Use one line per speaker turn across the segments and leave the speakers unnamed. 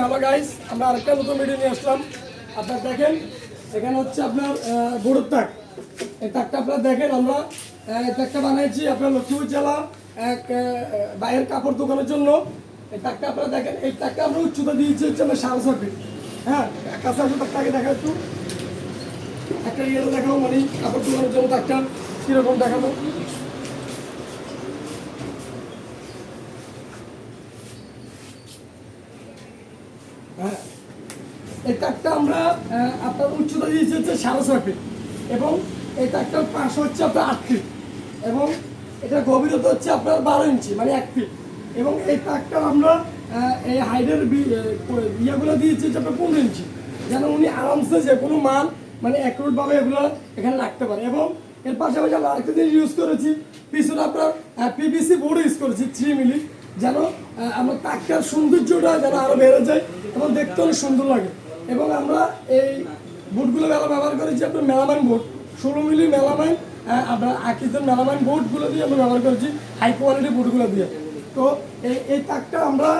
Hello guys আমরা আরেকটা নতুন ভিডিও নিয়ে আসলাম। আপনারা দেখেন, এখানে হচ্ছে আপনার গরুর তাক। এই তাকটা আপনারা দেখেন আমরা এই তাকটা বানাইছি আপনার লক্ষ্মীপুর জেলা এক বাইরের কাপড় দোকানের জন্য। এই তাকটা আপনারা দেখেন, এই তাকটা আমরা উচ্চতা দিয়েছি হচ্ছে আমরা সাড়ে ছয় ফিট হ্যাঁ কাছে আসলে তাকটাকে দেখা একটু। একটা ইয়ে দেখাবো মানে কাপড় দোকানের জন্য তাকটা কীরকম দেখাবো। হ্যাঁ। এই তাকটা আমরা আপনার উচ্চতা দিয়েছি হচ্ছে সাড়ে ছয় ফিট এবং এই তাকটার পাশ হচ্ছে আপনার আট ফিট এবং এটা গভীরতা হচ্ছে আপনার বারো ইঞ্চি মানে এক ফিট এবং এই তাকটা আমরা এই হাইডের ইয়েগুলো দিয়েছি হচ্ছে আপনার পনেরো ইঞ্চি। যেন উনি আরামসে যে কোনো মাল মানে অ্যাকুরেটভাবে এগুলো এখানে রাখতে পারে। এবং এর পাশাপাশি আমরা আরেকটা জিনিস ইউজ করেছি, পিছনে আপনার পিভিসি বোর্ড ইউজ করেছি থ্রি মিলি যেন আমার তাকটার সৌন্দর্যটা যেন আরও বেড়ে যায় এবং দেখতে অনেক সুন্দর লাগে। এবং আমরা এই বুটগুলো বেলা ব্যবহার করেছি আপনার মেলামাইন বোর্ড ষোলো মিলি মেলামাইন আমরা আকিজের মেলামাইন বোর্ডগুলো দিয়ে আমরা ব্যবহার করেছি হাই কোয়ালিটি বোর্ডগুলো দিয়ে। তো এই এই তাকটা আমরা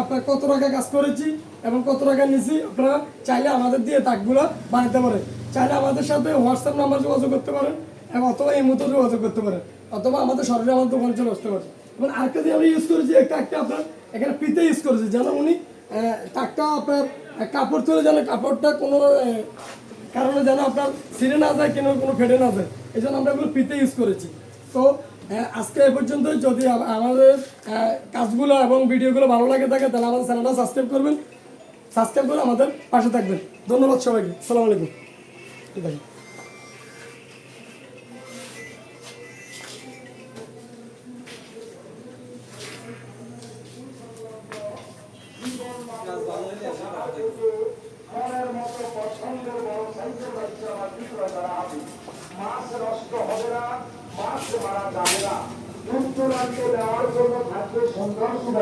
আপনার কত টাকা কাজ করেছি এবং কত টাকা নিয়েছি আপনারা চাইলে আমাদের দিয়ে তাকগুলো বানাতে পারেন। চাইলে আমাদের সাথে হোয়াটসঅ্যাপ নাম্বার যোগাযোগ করতে পারেন এবং অথবা এই মতো যোগাযোগ করতে পারেন। অথবা আমাদের সরাসরি আমাদের দোকানে চলে আসতে পারেন। এবং আরেকটা দিয়ে আমরা ইউজ করেছি, একটা একটা আপনার এখানে ফিতে ইউজ করেছি, যেন উনি টাকটা আপনার কাপড় তুলে যেন কাপড়টা কোনো কারণে যেন আপনার ছিঁড়ে না যায়, কেন কোনো ফেটে না যায়, এই জন্য আমরা এগুলো ফিতে ইউজ করেছি। তো আজকে এ পর্যন্ত যদি আমাদের কাজগুলো এবং ভিডিওগুলো ভালো লাগে থাকে, তাহলে আমাদের চ্যানেলটা সাবস্ক্রাইব করবেন সাবস্ক্রাইব করে আমাদের পাশে থাকবেন। ধন্যবাদ সবাইকে সালাম আলাইকুম। আছে
মনের মতো পছন্দের বড় মাছ নষ্ট হবে না মাছ মারা যাবে না দূর দূরান্তে দেওয়ার জন্য সুন্দর সুন্দর